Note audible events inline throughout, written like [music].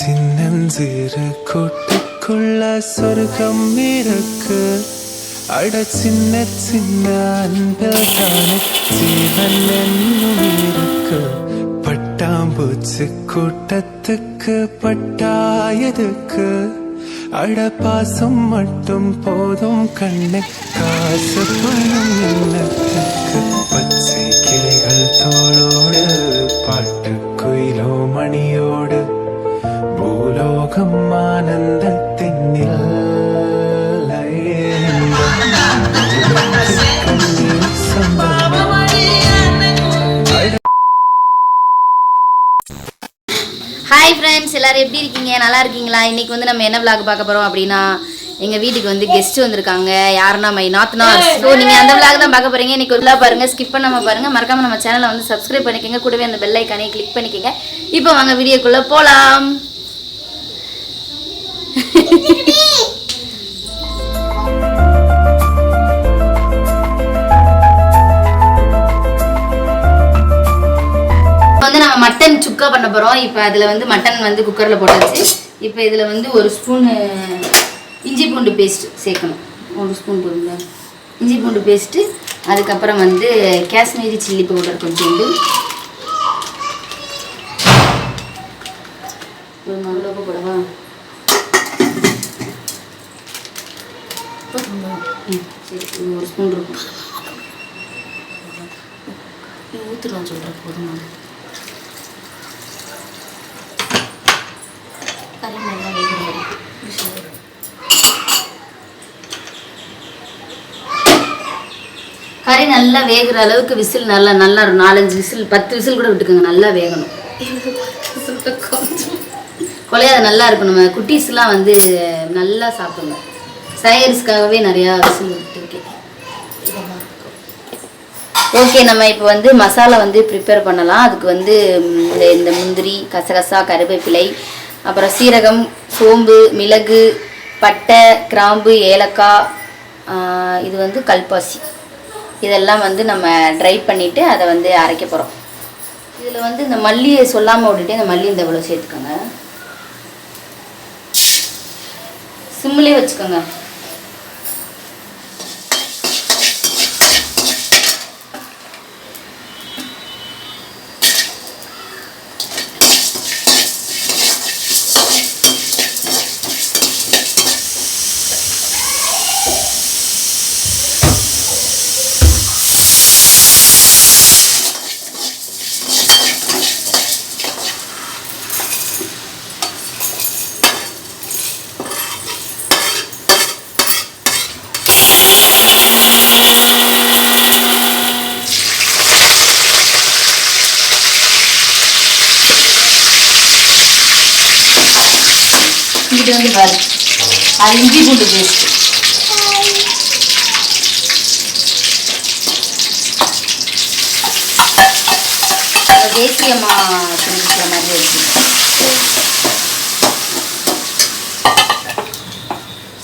சின்னஞ்சிறு கூட்டுக்குள்ள சொர்க்கம் இருக்கு. அட சின்ன சின்ன அன்பில் தானே ஜீவன் என்னும் இருக்கு. பட்டாம்பூச்சி கூட்டத்துக்கு பட்டாயதுக்கு அட பாசம் மட்டும் போதும் கண்ணு காசு பணம் என்னத்துக்கு? பச்சை கிளிகள் தோளோடு பாட்டு குயிலோ மணியோடு பூலோகம் ஆனந்தத்தின் ஹாய் ஃப்ரெண்ட்ஸ் எல்லாரும் எப்படி இருக்கீங்க? நல்லா இருக்கீங்களா? இன்னைக்கு வந்து நம்ம என்ன vlog பார்க்க போறோம் அப்படின்னா எங்க வீட்டுக்கு வந்து கெஸ்ட் வந்திருக்காங்க. யாருன்னா மை நாத்னார் ஸோ நீங்க அந்த vlog தான் பார்க்க போறீங்க. இன்னைக்கு ஒரு பாருங்க. ஸ்கிப் பண்ணாம பாருங்க. மறக்காம நம்ம சேனலை வந்து சப்ஸ்கிரைப் பண்ணிக்கோங்க. கூடவே அந்த பெல் ஐக்கானே கிளிக் பண்ணிக்கோங்க. இப்போ வாங்க வீடியோக்குள்ள போலாம். மட்டன் சுக்கா பண்ண போகிறோம் இப்போ அதில் வந்து மட்டன் வந்து குக்கரில் போட்டாச்சு. இப்போ இதில் வந்து ஒரு ஸ்பூனு இஞ்சி பூண்டு பேஸ்ட் சேர்க்கணும். ஒரு ஸ்பூன் போதுங்களா இஞ்சி பூண்டு பேஸ்ட்டு அதுக்கப்புறம் வந்து காஷ்மீரி சில்லி பவுடர் கொஞ்சோண்டு. ஒரு போடவா? ம், சரி ஒரு ஸ்பூன் இருக்கும். ஊற்றுலாம் சொல்கிறேன் போதுமா கறி நல்லா வேகணும் கறி நல்லா வேகிற அளவுக்கு விசில் நல்லா நல்லா இருக்கும். நாலஞ்சு விசில் பத்து விசில் கூட விட்டுக்கோங்க நல்லா வேகணும். கொலையாத நல்லா இருக்கும். நம்ம குட்டீஸ்லாம் வந்து நல்லா சாப்பிடுங்க. சயர்ஸ்க்காகவே நிறையா விசில் விட்டுருக்கேன். ஓகே நம்ம இப்போ வந்து மசாலா வந்து ப்ரிப்பேர் பண்ணலாம். அதுக்கு வந்து இந்த இந்த முந்திரி கசகசா கருவேப்பிலை அப்புறம் சீரகம் சோம்பு மிளகு பட்டை கிராம்பு ஏலக்காய் இது வந்து கல்பாசி. இதெல்லாம் வந்து நம்ம ட்ரை பண்ணிவிட்டு அதை வந்து அரைக்க போகிறோம் இதில் வந்து இந்த மல்லியை சொல்லாமல் விட்டுட்டு இந்த மல்லி இந்த இவ்வளோ சேர்த்துக்கோங்க. சிம்மிலே வச்சுக்கோங்க. இது வந்து பாரு அது இஞ்சி பூண்டு பேஸ்ட் தேசியமா செஞ்சுக்கிற மாதிரி இருக்கு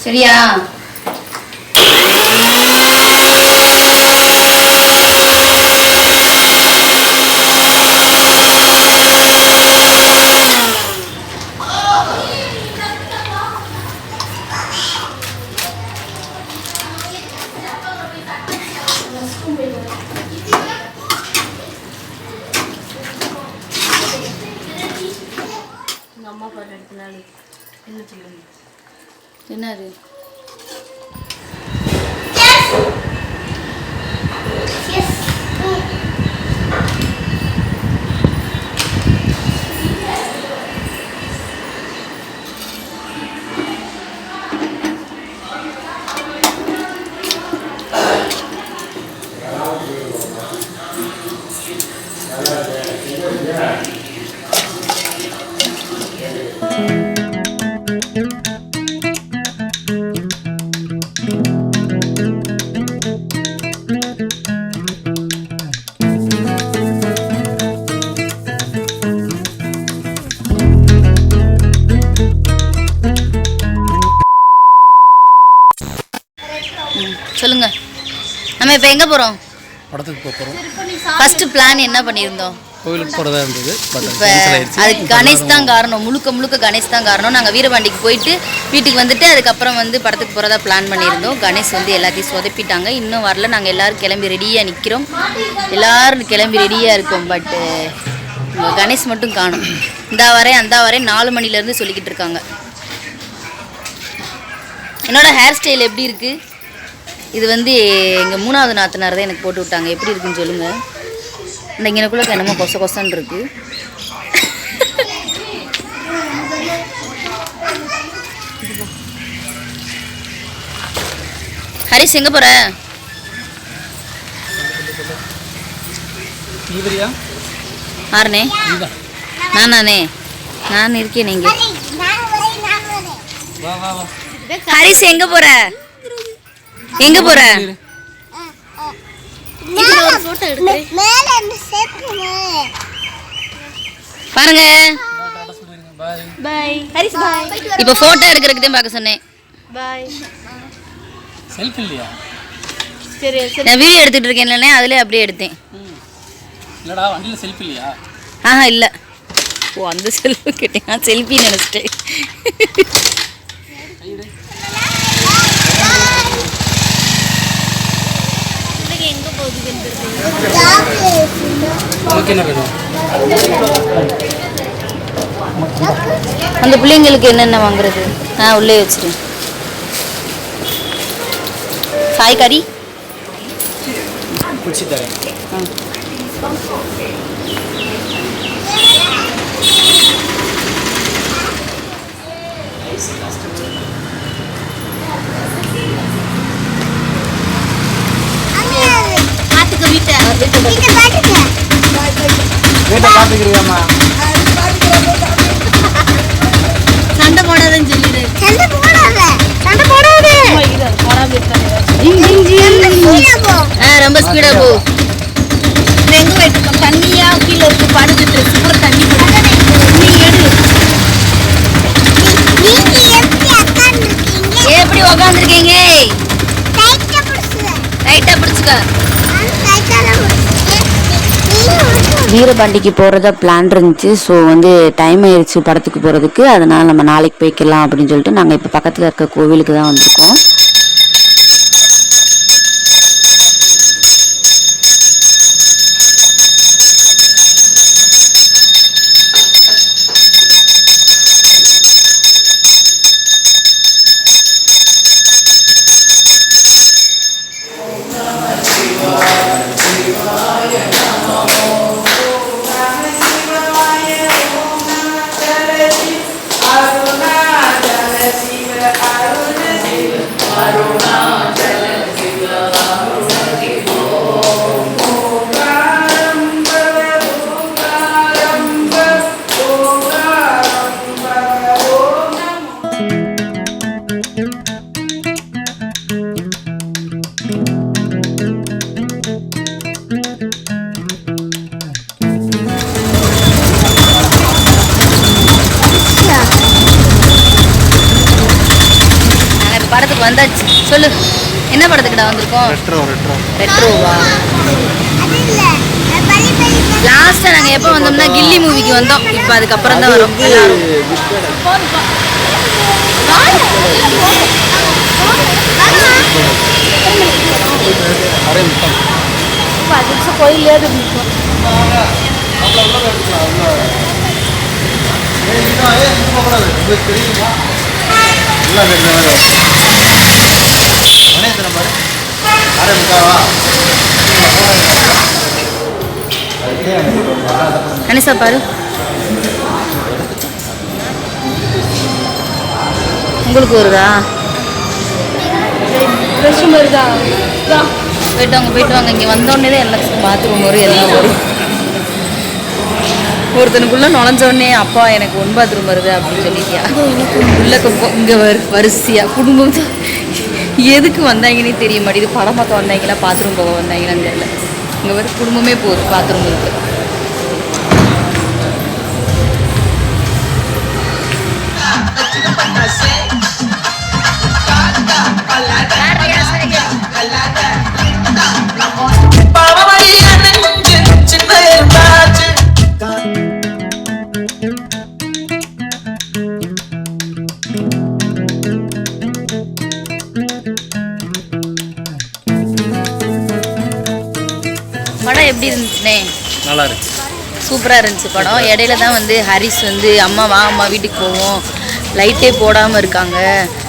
சரியா आरो Yes. நம்ம இப்போ எங்கே போகிறோம் படத்துக்கு போக போகிறோம் ஃபர்ஸ்ட் பிளான் என்ன பண்ணியிருந்தோம்? கோவிலுக்கு போகிறதா இருந்தது அதுக்கு கணேஷ் தான் காரணம். முழுக்க முழுக்க கணேஷ் தான் காரணம். நாங்கள் வீரபாண்டிக்கு போயிட்டு வீட்டுக்கு வந்துட்டு அதுக்கப்புறம் வந்து படத்துக்கு போகிறதா பிளான் பண்ணியிருந்தோம். கணேஷ் வந்து எல்லாத்தையும் சொதப்பிட்டாங்க. இன்னும் வரல. நாங்கள் எல்லாரும் கிளம்பி ரெடியாக நிற்கிறோம் எல்லாரும் கிளம்பி ரெடியாக இருக்கோம் பட்டு கணேஷ் மட்டும் காணும். இந்தா வரேன் அந்த வரேன் நாலு மணிலேருந்து சொல்லிக்கிட்டு இருக்காங்க. என்னோட ஹேர் ஸ்டைல் எப்படி இருக்கு? இது வந்து எங்கள் மூணாவது நாத்தனார் தான் எனக்கு போட்டு விட்டாங்க. எப்படி இருக்குன்னு சொல்லுங்கள் இந்த இங்கனக்குள்ள என்னமோ கொச கொசன்னு இருக்கு. ஹரிஷ் எங்கே போகிற ஆறுனே நானானே. நான் இருக்கேன் நீங்க வா வா வா. ஹரிஷ் எங்க போற? எங்க போற? பாருங்க. இப்போ போட்டோ எடுக்கிறதுக்கு தான் பார்க்க சொன்னேன். செல்ஃபி இல்லையா? நான் வீடியோ எடுத்துட்டு இருக்கேன் அதுல அப்படியே எடுத்தேன். ஆஹா இல்ல. ஓ அந்த செல்ஃபி கேட்டேன். செல்ஃபி நினைச்சிட்டேன். உனக்கு என்ன வேணும் அந்த பிள்ளைங்களுக்கு என்னென்ன வாங்குறது? ஆ உள்ளே வச்சிட்டேன் காய்கறி பிடிச்சி தரேன் பார்த்துக்கிறியாம்மா சண்டை போடாதன்னு சொல்லிடு. ஆ ரொம்ப ஸ்பீடா போ எங்க போயிட்டு தண்ணியா கீழே இருக்கு. படுத்துட்டு சூப்பர் தண்ணி நீ எடு. எப்படி உக்காந்துருக்கீங்க? ரைட்டா பிடிச்சுக்க. வீரபாண்டிக்கு போகிறதா பிளான் இருந்துச்சு. ஸோ வந்து டைம் ஆயிடுச்சு படத்துக்கு போகிறதுக்கு அதனால் நம்ம நாளைக்கு போய்க்கலாம் அப்படின்னு சொல்லிட்டு நாங்கள் இப்போ பக்கத்தில் இருக்க கோவிலுக்கு தான் வந்திருக்கோம். வந்தாச்சு. சொல்லு. என்ன படத்துக்குடா வந்திருக்கோம்? ரெட்ரோ ரெட்ரோ. ரெட்ரோவா? லாஸ்ட்டாக நாங்கள் எப்போ வந்தோம்னா கில்லி மூவிக்கு வந்தோம். இப்போ அதுக்கப்புறம் தான் வரோம். எல்லாரும் அரே முத்தம் அனிசா பாரு. உங்களுக்கு வருதா? போயிட்டு வாங்க போயிட்டு வாங்க. இங்கே வந்தோடனே தான் எல்லாத்துக்கும் பாத்ரூம் வரும் எல்லாம் வரும். ஒருத்தனுக்குள்ள நுழைஞ்ச உடனே அப்பா எனக்கு ஒன் பாத்ரூம் வருது அப்படின்னு சொல்லிட்டியா? உள்ள இங்கே வரு வரிசையா குடும்பம் எதுக்கு வந்தாங்கன்னே தெரிய மாட்டேங்குது. படம் பார்க்க வந்தாங்களா பாத்ரூம் போக வந்தாங்களான்னு தெரியல. இங்கே வர குடும்பமே போகுது பாத்ரூம் இருக்கு பாவமறிய நெஞ்சு படம் எப்படி இருந்துச்சுனே? நல்லா இருக்கு சூப்பராக இருந்துச்சு படம். இடையில தான் வந்து ஹரிஸ் வந்து அம்மா வா அம்மா வீட்டுக்கு போவோம். லைட்டே போடாமல் இருக்காங்க.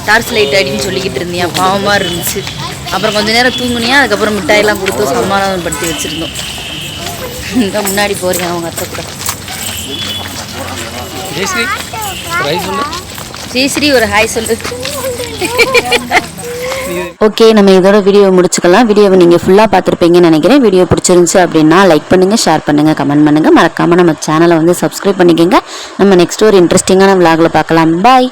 டார்ச் லைட் அடின்னு சொல்லிக்கிட்டு இருந்தியா? பாவமாக இருந்துச்சு. அப்புறம் கொஞ்ச நேரம் தூங்குனியா? அதுக்கப்புறம் மிட்டாயெல்லாம் கொடுத்து சமாதானப்படுத்தி வச்சுருந்தோம். இங்கே முன்னாடி போறீங்க அவங்க அத்தை கூட. ஜெயஸ்ரீ ஒரு ஹாய் சொல்லு. [laughs] ஓகே நம்ம இதோட வீடியோ முடிச்சுக்கலாம். வீடியோவை நீங்கள் ஃபுல்லாக பார்த்துருப்பீங்கன்னு நினைக்கிறேன். வீடியோ பிடிச்சிருந்துச்சு அப்படின்னா லைக் பண்ணுங்கள் ஷேர் பண்ணுங்கள் கமெண்ட் பண்ணுங்கள் மறக்காமல் நம்ம சேனலை வந்து சப்ஸ்கிரைப் பண்ணிக்கோங்க. நம்ம நெக்ஸ்ட் ஒரு இன்ட்ரெஸ்டிங்கான விளாகில் பார்க்கலாம். பாய்